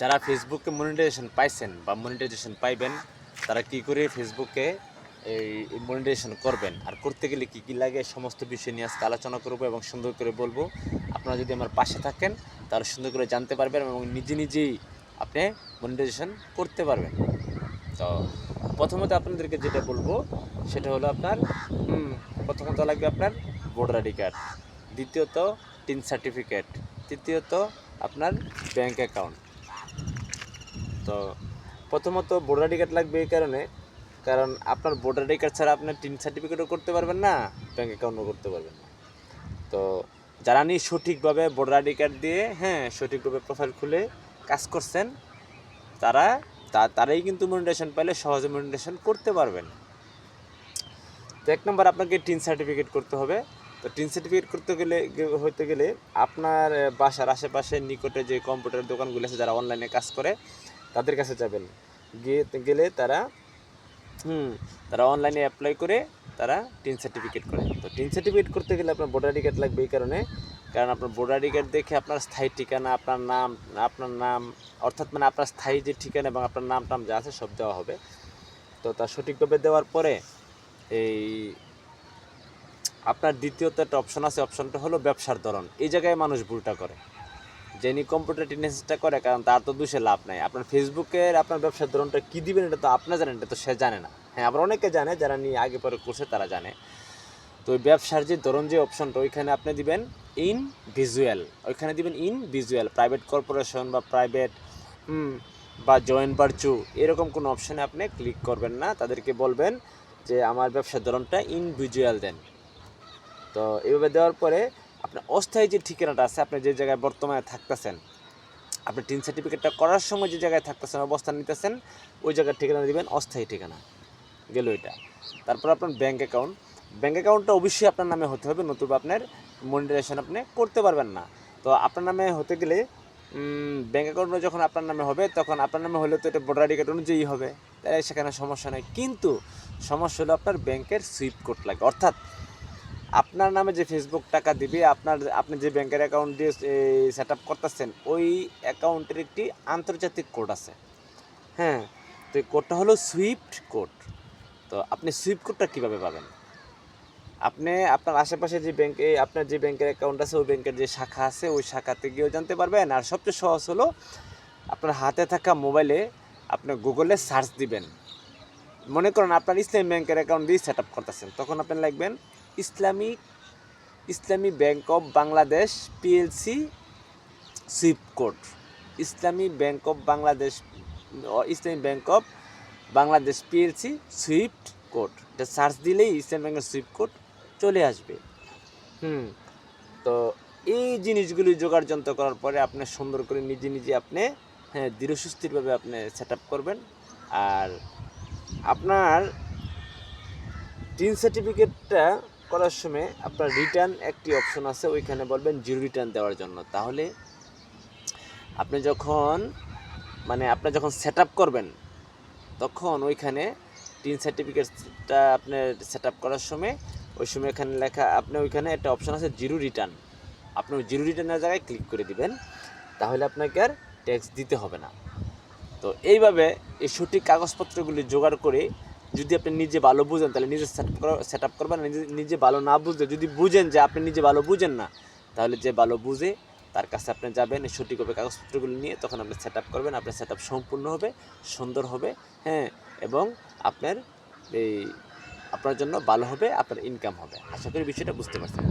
যারা ফেসবুকে মনিটাইজেশন পাইছেন বা মনিটাইজেশন পাইবেন, তারা কি করে ফেসবুকে এই মনিটাইজেশন করবেন? আর করতে গেলে কি কি লাগে? সমস্ত বিষয় নিয়ে আজকে আলোচনা করব এবং সুন্দর করে বলব। আপনারা যদি আমার পাশে থাকেন, তাহলে সুন্দর করে জানতে পারবেন এবং নিজে নিজেই আপনি মনিটাইজেশন করতে পারবেন। তো প্রথমত আপনাদেরকে যেটা বলব, সেটা হলো আপনার প্রথমত লাগবে আপনার? Voter ID card. দ্বিতীয়ত, টিন সার্টিফিকেট। তৃতীয়ত, আপনার ব্যাংক অ্যাকাউন্ট। তো প্রথমত ভোটার আইডি কার্ড লাগবে এই কারণে, কারণ আপনার ভোটার আইডি কার্ড ছাড়া আপনার টিন সার্টিফিকেটও করতে পারবেন না ব্যাঙ্ক অ্যাকাউন্টও করতে পারবেন না। তো যারা নিয়ে সঠিকভাবে ভোটার আইডি কার্ড দিয়ে হ্যাঁ সঠিকভাবে প্রোফাইল খুলে কাজ করছেন, তারা, তা- তারাই কিন্তু মনিটেশন পাইলে সহজে মনিটেশন করতে পারবেন। তো এক নম্বর আপনাকে টিন সার্টিফিকেট করতে হবে। তো টিন সার্টিফিকেট করতে গেলে, হইতে গেলে আপনার, বাসার আশেপাশে নিকটে যে কম্পিউটার দোকানগুলো আছে, যারা অনলাইনে কাজ করে তাদের কাছে যাবেন। গিয়ে গেলে তারা, হুম, তারা অনলাইনে অ্যাপ্লাই করে তারা টিন সার্টিফিকেট করে। তো টিন সার্টিফিকেট করতে গেলে আপনার ভোটার আইডি কার্ড লাগবে এই কারণে। কারণ আপনার ভোটার আইডি কার্ড দেখে আপনার স্থায়ী ঠিকানা, আপনার নাম আপনার নাম, অর্থাৎ মানে আপনার স্থায়ী যে ঠিকানা এবং আপনার নাম টাম যা আছে সব দেওয়া হবে। তো তা সঠিকভাবে দেওয়ার পরে এই আপনার দ্বিতীয়ত একটা অপশন আছে অপশনটা হলো ব্যবসার ধরন। এই জায়গায় মানুষ ভুলটা করে। যিনি কম্পিউটার টিনেসটা করে, কারণ তার তো দুষে লাভ নাই। আপনার ফেসবুকের আপনার ব্যবসার ধরনটা কী দিবেন এটা তো আপনার জানেন, এটা তো সে জানে না। হ্যাঁ আবার অনেকে জানে, যারা নিয়ে আগে পরে করছে তারা জানে। তো ওই ব্যবসার যে ধরন, যে অপশনটা ওইখানে আপনি দিবেন ইন ভিজুয়াল ওইখানে দিবেন ইন ভিজুয়াল প্রাইভেট কর্পোরেশন বা প্রাইভেট বা জয়েন্ট বার্চু এরকম কোনো অপশনে আপনি ক্লিক করবেন না। তাদেরকে বলবেন যে, আমার ব্যবসার ধরনটা ইন ভিজুয়াল দেন। তো এইভাবে দেওয়ার পরে আপনার অস্থায়ী যে ঠিকানাটা আছে, আপনি যে জায়গায় বর্তমানে থাকতেছেন, আপনি টিন সার্টিফিকেটটা করার সময় যে জায়গায় থাকতেছেন, অবস্থান নিতেছেন, ওই জায়গার ঠিকানা দিবেন, অস্থায়ী ঠিকানা। গেল এটা। তারপর আপনার ব্যাঙ্ক অ্যাকাউন্ট ব্যাঙ্ক অ্যাকাউন্টটা অবশ্যই আপনার নামে হতে হবে, নতুবা আপনার মনিটাইজেশন আপনি করতে পারবেন না। তো আপনার নামে হতে গেলে ব্যাঙ্ক অ্যাকাউন্টটা যখন আপনার নামে হবে, তখন আপনার নামে হলে তো এটা ভোটার আইডি কার্ড অনুযায়ী হবে। তাই সেখানে সমস্যা নেই। কিন্তু সমস্যা হলো আপনার ব্যাংকের সুইপ কোড লাগে। অর্থাৎ আপনার নামে যে ফেসবুক টাকা দিবে, আপনার, আপনি যে ব্যাংকের অ্যাকাউন্ট দিয়ে সেট আপ করতেছেন, ওই অ্যাকাউন্টের একটি আন্তর্জাতিক কোড আছে। হ্যাঁ তো এই কোডটা হলো সুইফট কোড তো আপনি সুইফট কোডটা কীভাবে পাবেন? আপনি, আপনার আশেপাশে যে ব্যাংকে আপনার যে ব্যাংকের অ্যাকাউন্ট আছে, ওই ব্যাংকের যে শাখা আছে, ওই শাখাতে গিয়েও জানতে পারবেন। আর সবচেয়ে সহজ হলো, আপনার হাতে থাকা মোবাইলে আপনি গুগলে সার্চ দিবেন। মনে করেন আপনার ইসলামী ব্যাংকের অ্যাকাউন্ট দিয়ে সেট আপ করতেছেন, তখন আপনি লিখবেন Islamic Islami bank of Bangladesh PLC swift code Islami bank of Bangladesh, Islami bank of Bangladesh PLC swift code এটা সার্চ দিলেই ইসলামী ব্যাংকের সুইফট কোড চলে আসবে। হুম, তো এই জিনিসগুলি জোগাড় যন্ত্র করার পরে আপনি সুন্দর করে নিজে নিজে আপনি হ্যাঁ দৃঢ় সুস্থিরভাবে আপনি সেট আপ করবেন। আর আপনার টিন সার্টিফিকেটটা করার সময় আপনার রিটার্ন একটি অপশন আছে, ওইখানে বলবেন জিরো রিটার্ন দেওয়ার জন্য। তাহলে আপনি যখন মানে আপনি যখন সেট করবেন, তখন ওইখানে টিন সার্টিফিকেটটা আপনার সেট করার সময়, ওই সময় এখানে লেখা, আপনি ওইখানে একটা অপশন আছে জিরো রিটার্ন আপনি ওই জিরো রিটার্নের জায়গায় ক্লিক করে দিবেন, তাহলে আপনাকে আর ট্যাক্স দিতে হবে না। তো এইভাবে এই সঠিক কাগজপত্রগুলি জোগাড় করে যদি আপনি নিজে ভালো বুঝেন, তাহলে নিজে সেট সেট আপ করবেন। নিজে নিজে ভালো না বুঝলে, যদি বুঝেন যে আপনি নিজে ভালো বুঝেন না, তাহলে যে ভালো বুঝে তার কাছে আপনি যাবেন সঠিকভাবে কাগজপত্রগুলি নিয়ে তখন আপনি সেট আপ করবেন। আপনার সেট আপ সম্পূর্ণ হবে, সুন্দর হবে হ্যাঁ এবং আপনার এই আপনার জন্য ভালো হবে, আপনার ইনকাম হবে। আশা করি বিষয়টা বুঝতে পারছেন।